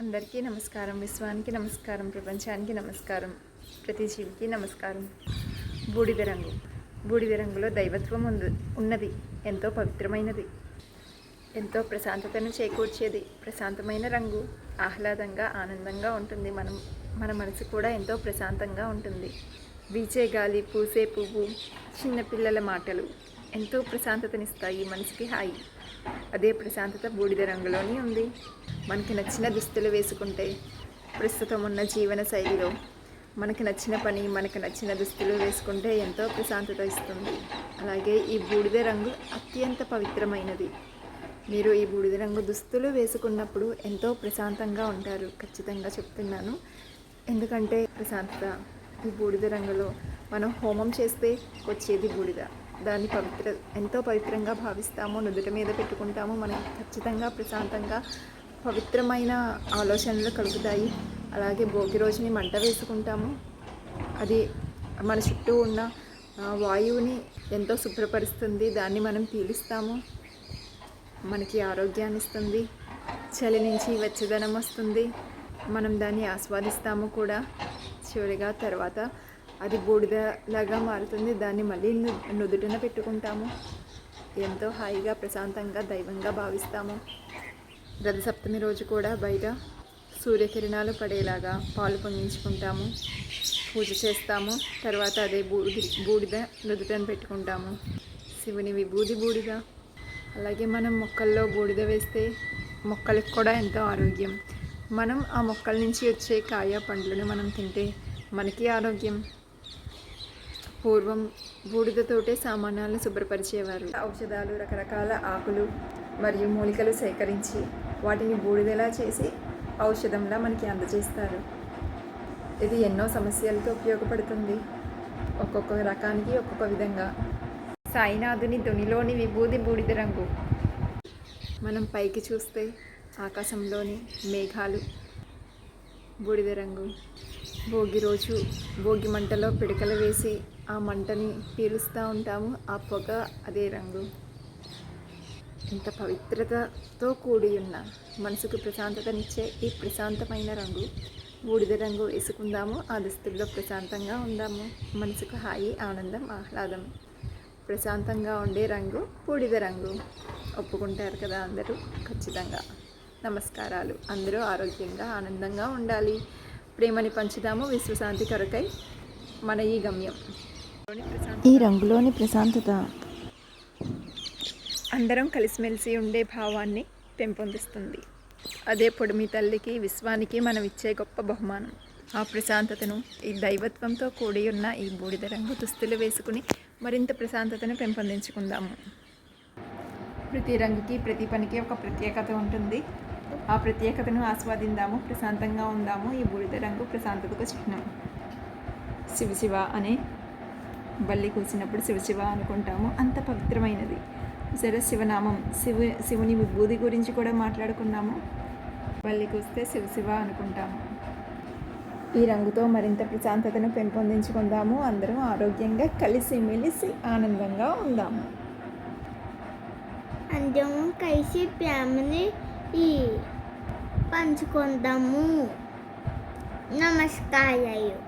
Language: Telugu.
అందరికీ నమస్కారం. విశ్వానికి నమస్కారం. ప్రపంచానికి నమస్కారం. ప్రతి జీవికి నమస్కారం. బూడిద రంగు. బూడిద రంగులో దైవత్వం ఉంది. ఉన్నది. ఎంతో పవిత్రమైనది. ఎంతో ప్రశాంతతను చేకూర్చేది. ప్రశాంతమైన రంగు. ఆహ్లాదంగా ఆనందంగా ఉంటుంది. మనం మన మనసు కూడా ఎంతో ప్రశాంతంగా ఉంటుంది. వీచే గాలి పూసే పువ్వు చిన్నపిల్లల మాటలు. ఎంతో ప్రశాంతతనిస్తాయి మనసుకి హాయి. అదే ప్రశాంతత బూడిద రంగులోనే ఉంది. మనకి నచ్చిన దుస్తులు వేసుకుంటే ప్రస్తుతం ఉన్న జీవన శైలిలో మనకి నచ్చిన పని మనకు నచ్చిన దుస్తులు వేసుకుంటే ఎంతో ప్రశాంతత ఇస్తుంది. అలాగే ఈ బూడిద రంగు అత్యంత పవిత్రమైనది. మీరు ఈ బూడిద రంగు దుస్తులు వేసుకున్నప్పుడు ఎంతో ప్రశాంతంగా ఉంటారు. ఖచ్చితంగా చెప్తున్నాను. ఎందుకంటే ప్రశాంతత ఈ బూడిద రంగులో మనం హోమం చేస్తే వచ్చేది బూడిద. దాన్ని పవిత్ర ఎంతో పవిత్రంగా భావిస్తాము నుదుట మీద పెట్టుకుంటాము. మనం ఖచ్చితంగా ప్రశాంతంగా పవిత్రమైన ఆలోచనలు కలుగుతాయి. అలాగే భోగి రోజుని మంట వేసుకుంటాము. అది మన చుట్టూ ఉన్న వాయువుని ఎంతో శుభ్రపరుస్తుంది. దాన్ని మనం పీలుస్తాము. మనకి ఆరోగ్యాన్ని ఇస్తుంది. చలి నుంచి వెచ్చదనం వస్తుంది. మనం దాన్ని ఆస్వాదిస్తాము కూడా. చివరిగా తర్వాత అది బూడిదలాగా మారుతుంది. దాన్ని మళ్ళీ నుదుటన నుదుటిన పెట్టుకుంటాము. ఎంతో హాయిగా ప్రశాంతంగా దైవంగా భావిస్తాము. రథసప్తమి రోజు కూడా బయట సూర్యకిరణాలు పడేలాగా పాలు పొంగించుకుంటాము. పూజ చేస్తాము. తర్వాత అదే బూడి బూడిద నుదుటను పెట్టుకుంటాము. శివుని విభూది బూడిద. అలాగే మనం మొక్కల్లో బూడిద వేస్తే మొక్కలకు కూడా ఎంతో ఆరోగ్యం. మనం ఆ మొక్కల నుంచి వచ్చే కాయ పండ్లను మనం తింటే మనకి ఆరోగ్యం. పూర్వం బూడిదతోటే సామానాలను శుభ్రపరిచేవారు. ఔషధాలు రకరకాల ఆకులు మరియు మూలికలు సేకరించి వాటిని బూడిదలా చేసి ఔషధంలా మనకి అందజేస్తారు. ఇది ఎన్నో సమస్యలతో ఉపయోగపడుతుంది. ఒక్కొక్క రకానికి ఒక్కొక్క విధంగా. సాయినాథుని ధునిలోని విభూది బూడిద రంగు. మనం పైకి చూస్తే ఆకాశంలోని మేఘాలు బూడిద రంగు. భోగి రోజు భోగి మంటలో పిడకలు వేసి ఆ మంటని పీలుస్తూ ఉంటాము ఆ పొగ అదే రంగు. ఇంత పవిత్రతతో కూడి ఉన్న మనసుకు ప్రశాంతతనిచ్చే ఈ ప్రశాంతమైన రంగు బూడిద రంగు వేసుకుందాము ఆ దుస్తుల్లో ప్రశాంతంగా ఉందాము. మనసుకు హాయి ఆనందం ఆహ్లాదం. ప్రశాంతంగా ఉండే రంగు బూడిద రంగు. ఒప్పుకుంటారు కదా అందరూ? ఖచ్చితంగా. నమస్కారాలు. అందరూ ఆరోగ్యంగా ఆనందంగా ఉండాలి. ప్రేమని పంచుదాము విశ్వశాంతి కొరకై మన ఈ గమ్యం. ఈ రంగులోని ప్రశాంతత. అందరం కలిసిమెలిసి ఉండే భావాన్ని పెంపొందిస్తుంది. అదే పొడిమి తల్లికి విశ్వానికి మనం ఇచ్చే గొప్ప బహుమానం. ఆ ప్రశాంతతను ఈ దైవత్వంతో కూడి ఉన్న ఈ బూడిద రంగు దుస్తులు వేసుకుని మరింత ప్రశాంతతను పెంపొందించుకుందాము. ప్రతి రంగుకి ప్రతి పనికి ఒక ప్రత్యేకత ఉంటుంది. ఆ ప్రత్యేకతను ఆస్వాదిందాము ప్రశాంతంగా ఉందాము ఈ బూడిద రంగు ప్రశాంతతకు చిహ్నం. శివ శివ అనే బల్లి కూసినప్పుడు శివ శివ అనుకుంటాము. అంత పవిత్రమైనది. సరే శివనామం శివు శివుని విభూది గురించి కూడా మాట్లాడుకున్నాము. బల్లి కూస్తే శివ శివ అనుకుంటాము. ఈ రంగుతో మరింత ప్రశాంతతను పెంపొందించుకుందాము. అందరం ఆరోగ్యంగా కలిసి మెలిసి ఆనందంగా ఉందాము. అందరం కలిసి ప్రేమని ఈ పంచుకుందాము. నమస్కారాలు.